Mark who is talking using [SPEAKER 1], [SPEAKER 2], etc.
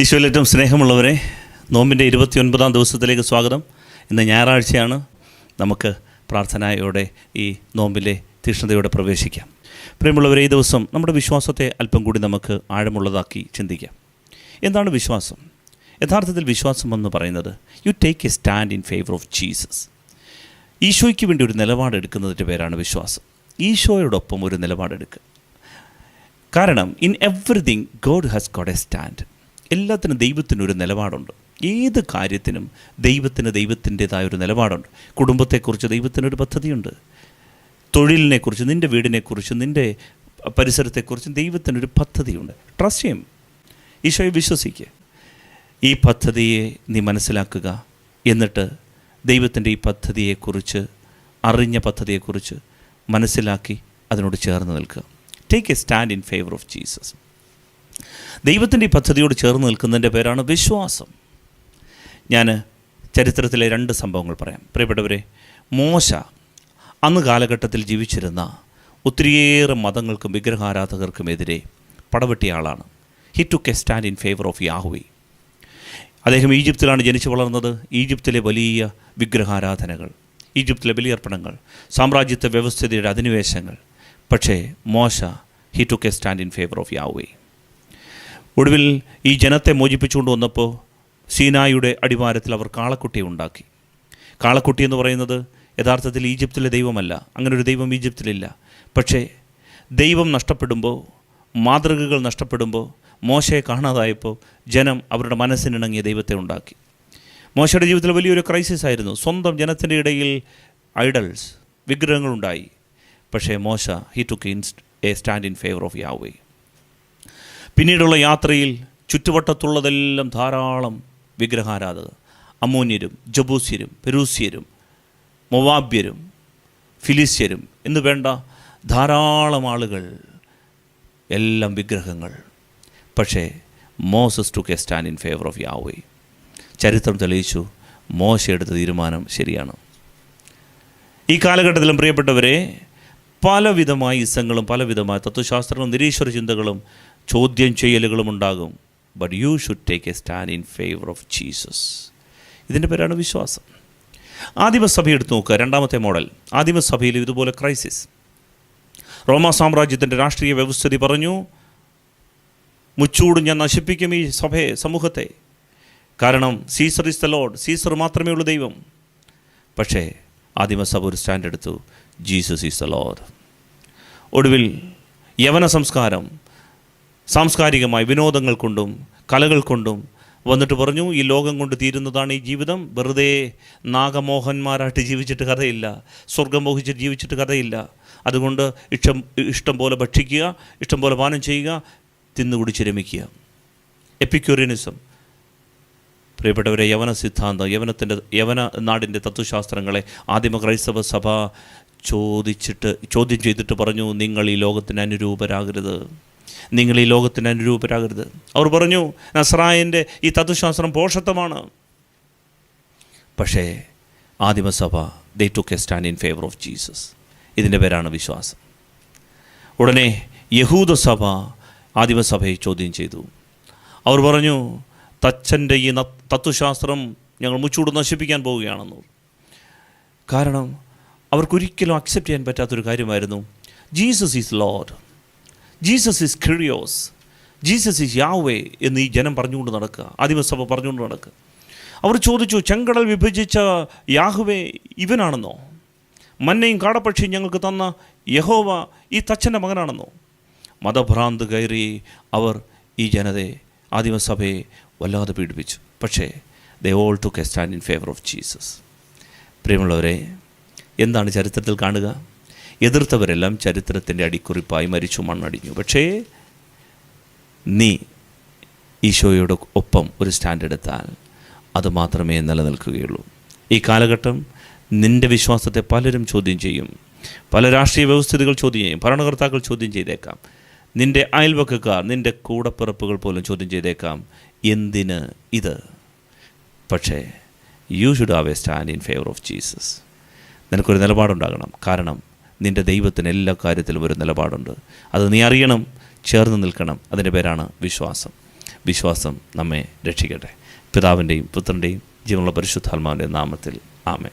[SPEAKER 1] ഈശോയിൽ ഏറ്റവും സ്നേഹമുള്ളവരെ നോമ്പിന്റെ ഇരുപത്തിയൊൻപതാം ദിവസത്തിലേക്ക് സ്വാഗതം. ഇന്ന് ഞായറാഴ്ചയാണ്. നമുക്ക് പ്രാർത്ഥനയോടെ ഈ നോമ്പിലെ തീഷ്ണതയോടെ പ്രവേശിക്കാം. പ്രിയമുള്ളവരെ ഈ ദിവസം നമ്മുടെ വിശ്വാസത്തെ അല്പം കൂടി നമുക്ക് ആഴമുള്ളതാക്കി ചിന്തിക്കാം. എന്താണ് വിശ്വാസം? യഥാർത്ഥത്തിൽ വിശ്വാസം എന്ന് പറയുന്നത് you take a stand in favour of Jesus ഈശോയ്ക്ക് വേണ്ടി ഒരു നിലപാടെടുക്കുന്നതിന്റെ പേരാണ് വിശ്വാസം. ഈശോയോടൊപ്പം ഒരു നിലപാടെടുക്കുക കാരണം in everything God has God a stand എല്ലാത്തിനും ദൈവത്തിനൊരു നിലപാടുണ്ട്. ഏത് കാര്യത്തിനും ദൈവത്തിന് ദൈവത്തിന്റെതായ ഒരു നിലപാടുണ്ട്. കുടുംബത്തെക്കുറിച്ച് ദൈവത്തിനൊരു പദ്ധതിയുണ്ട്. തൊഴിലിനെക്കുറിച്ച് നിന്റെ വീടിനെക്കുറിച്ച് നിന്റെ പരിസരത്തെക്കുറിച്ച് ദൈവത്തിനൊരു പദ്ധതിയുണ്ട്. ട്രസ്റ്റ് ചെയ്യും ഈശോയെ വിശ്വസിക്കുക ഈ പദ്ധതിയെ നീ മനസ്സിലാക്കുക. എന്നിട്ട് ദൈവത്തിന്റെ ഈ പദ്ധതിയെക്കുറിച്ച് അറിഞ്ഞ പദ്ധതിയെക്കുറിച്ച് മനസ്സിലാക്കി അതിനോട് ചേർന്ന് നിൽക്കുക. Take a stand in favour of Jesus ദൈവത്തിന്റെ പദ്ധതിയോട് ചേർന്ന് നിൽക്കുന്നതിന്റെ പേരാണ് വിശ്വാസം. ഞാൻ ചരിത്രത്തിലെ രണ്ട് സംഭവങ്ങൾ പറയാം. പ്രിയപ്പെട്ടവരെ മോശ അന്ന് കാലഘട്ടത്തിൽ ജീവിച്ചിരുന്ന ഒത്തിരിയേറെ മതങ്ങൾക്കും വിഗ്രഹാരാധകർക്കുമെതിരെ പടവെട്ടിയ ആളാണ്. He took stand in favour of Yahweh അദ്ദേഹം ഈജിപ്തിലാണ് ജനിച്ചു വളർന്നത്. ഈജിപ്തിലെ വലിയ വിഗ്രഹാരാധനകൾ ഈജിപ്തിലെ ബലിയർപ്പണങ്ങൾ സാമ്രാജ്യത്വ വ്യവസ്ഥിതിയുടെ അധിനിവേശങ്ങൾ. പക്ഷേ മോശ he took stand in favour of Yahweh ഒടുവിൽ ഈ ജനത്തെ മോചിപ്പിച്ചുകൊണ്ട് വന്നപ്പോൾ സീനായുടെ അടിവാരത്തിൽ അവർ കാളക്കുട്ടിയെ ഉണ്ടാക്കി. കാളക്കുട്ടി എന്ന് പറയുന്നത് യഥാർത്ഥത്തിൽ ഈജിപ്തിലെ ദൈവമല്ല. അങ്ങനെ ഒരു ദൈവം ഈജിപ്തിലില്ല. പക്ഷേ ദൈവം നഷ്ടപ്പെടുമ്പോൾ മാതൃകകൾ നഷ്ടപ്പെടുമ്പോൾ മോശയെ കാണാതായപ്പോൾ ജനം അവരുടെ മനസ്സിനിണങ്ങിയ ദൈവത്തെ ഉണ്ടാക്കി. മോശയുടെ ജീവിതത്തിൽ വലിയൊരു ക്രൈസിസ് ആയിരുന്നു. സ്വന്തം ജനത്തിന്റെ ഇടയിൽ ഐഡൽസ് വിഗ്രഹങ്ങളുണ്ടായി. പക്ഷേ മോശ he took in a stand in favour of Yahweh പിന്നീടുള്ള യാത്രയിൽ ചുറ്റുവട്ടത്തുള്ളതെല്ലാം ധാരാളം വിഗ്രഹാരാധകർ. അമോന്യരും ജബൂസ്യരും പെരൂസ്യരും മൊവാബ്യരും ഫിലിസ്യരും എന്ന് വേണ്ട ധാരാളം ആളുകൾ എല്ലാം വിഗ്രഹങ്ങൾ. പക്ഷേ Moses took stand in favour of Yahweh ചരിത്രം തെളിയിച്ചു മോശ എടുത്ത തീരുമാനം ശരിയാണ്. ഈ കാലഘട്ടത്തിലും പ്രിയപ്പെട്ടവരെ പലവിധമായ ഇസങ്ങളും പലവിധമായ തത്വശാസ്ത്രങ്ങളും നിരീശ്വര ചിന്തകളും ചോദ്യം ചെയ്യലുകളും ഉണ്ടാകും. But you should take a stand in favour of Jesus ഇതിന്റെ പേരാണ് വിശ്വാസം. ആദിമസഭ എടുത്തു നോക്കുക. രണ്ടാമത്തെ മോഡൽ. ആദിമസഭയിൽ ഇതുപോലെ ക്രൈസിസ് റോമാ സാമ്രാജ്യത്തിന്റെ രാഷ്ട്രീയ വ്യവസ്ഥിതി പറഞ്ഞു മുച്ചൂട് ഞാൻ നശിപ്പിക്കും ഈ സഭയെ സമൂഹത്തെ. കാരണം Caesar is the lord Caesar മാത്രമേ ഉള്ളൂ ദൈവം. പക്ഷേ ആദിമസഭ ഒരു സ്റ്റാൻഡ് എടുത്തു. ജീസസ് ഈസ് ദ ലോഡ് ഒടുവിൽ യവന സംസ്കാരം സാംസ്കാരികമായി വിനോദങ്ങൾ കൊണ്ടും കലകൾ കൊണ്ടും വന്നിട്ട് പറഞ്ഞു ഈ ലോകം കൊണ്ട് തീരുന്നതാണ് ഈ ജീവിതം. വെറുതെ നാഗമോഹന്മാരായിട്ട് ജീവിച്ചിട്ട് കഥയില്ല. സ്വർഗം മോഹിച്ചിട്ട് ജീവിച്ചിട്ട് കഥയില്ല. അതുകൊണ്ട് ഇഷ്ടം ഇഷ്ടം പോലെ ഭക്ഷിക്കുക ഇഷ്ടം പോലെ പാനം ചെയ്യുക തിന്നുകുടിച്ച് രമിക്കുക. എപ്പിക്യൂറിയനിസം പ്രിയപ്പെട്ടവരെ യവന സിദ്ധാന്തം യവനത്തിന്റെ യവന നാടിന്റെ തത്വശാസ്ത്രങ്ങളെ ആദിമ ക്രൈസ്തവ സഭ ചോദിച്ചിട്ട് ചോദ്യം ചെയ്തിട്ട് പറഞ്ഞു നിങ്ങൾ ഈ ലോകത്തിന് അനുരൂപരാകരുത്. നിങ്ങൾ ഈ ലോകത്തിന് അനുരൂപരാകരുത്. അവർ പറഞ്ഞു നസ്രായന്റെ ഈ തത്വശാസ്ത്രം പോഷത്വമാണ്. പക്ഷേ ആദിമസഭ they took a stand in favour of Jesus ഇതിന്റെ പേരാണ് വിശ്വാസം. ഉടനെ യഹൂദസഭ ആദിമസഭയെ ചോദ്യം ചെയ്തു. അവർ പറഞ്ഞു തച്ചന്റെ ഈ തത്വശാസ്ത്രം ഞങ്ങൾ മുച്ചൂട് നശിപ്പിക്കാൻ പോവുകയാണെന്ന്. കാരണം അവർക്കൊരിക്കലും അക്സെപ്റ്റ് ചെയ്യാൻ പറ്റാത്തൊരു കാര്യമായിരുന്നു Jesus is lord Jesus is kyrios Jesus is Yahweh എന്ന് ഈ ജനം പറഞ്ഞുകൊണ്ട് നടക്കുക. ആദിമസഭ പറഞ്ഞുകൊണ്ട് നടക്കുക. അവർ ചോദിച്ചു ചെങ്കടൽ വിഭജിച്ച യാഹുവേ ഇവനാണെന്നോ? മന്നയും കാടപ്പക്ഷിയും ഞങ്ങൾക്ക് തന്ന യഹോവ ഈ തച്ചന്റെ മകനാണെന്നോ? മതഭ്രാന്ത് കയറി അവർ ഈ ജനതയെ ആദിമസഭയെ വല്ലാതെ പീഡിപ്പിച്ചു. പക്ഷേ they all took stand in favour of Jesus പ്രിയമുള്ളവരെ എന്താണ് ചരിത്രത്തിൽ കാണുക? എതിർത്തവരെല്ലാം ചരിത്രത്തിന്റെ അടിക്കുറിപ്പായി മരിച്ചു മണ്ണടിഞ്ഞു. പക്ഷേ നീ ഈശോയോട് ഒപ്പം ഒരു സ്റ്റാൻഡ് എടുത്താൽ അത് മാത്രമേ നിലനിൽക്കുകയുള്ളൂ. ഈ കാലഘട്ടം നിന്റെ വിശ്വാസത്തെ പലരും ചോദ്യം ചെയ്യും. പല രാഷ്ട്രീയ വ്യവസ്ഥിതികൾ ചോദ്യം ചെയ്യും. ഭരണകർത്താക്കൾ ചോദ്യം ചെയ്തേക്കാം. നിന്റെ അയൽവക്കക്കാർ നിന്റെ കൂടപ്പിറപ്പുകൾ പോലും ചോദ്യം ചെയ്തേക്കാം. എന്തിന് ഇത്? പക്ഷേ you should have a stand in favour of Jesus നിനക്കൊരു നിലപാടുണ്ടാകണം. കാരണം നിന്റെ ദൈവത്തിന് എല്ലാ കാര്യത്തിലും ഒരു നിലപാടുണ്ട്. അത് നീ അറിയണം ചേർന്ന് നിൽക്കണം. അതിന്റെ പേരാണ് വിശ്വാസം. വിശ്വാസം നമ്മെ രക്ഷിക്കട്ടെ. പിതാവിന്റെയും പുത്രന്റെയും ജീവനുള്ള പരിശുദ്ധാത്മാവിന്റെ നാമത്തിൽ. ആമേ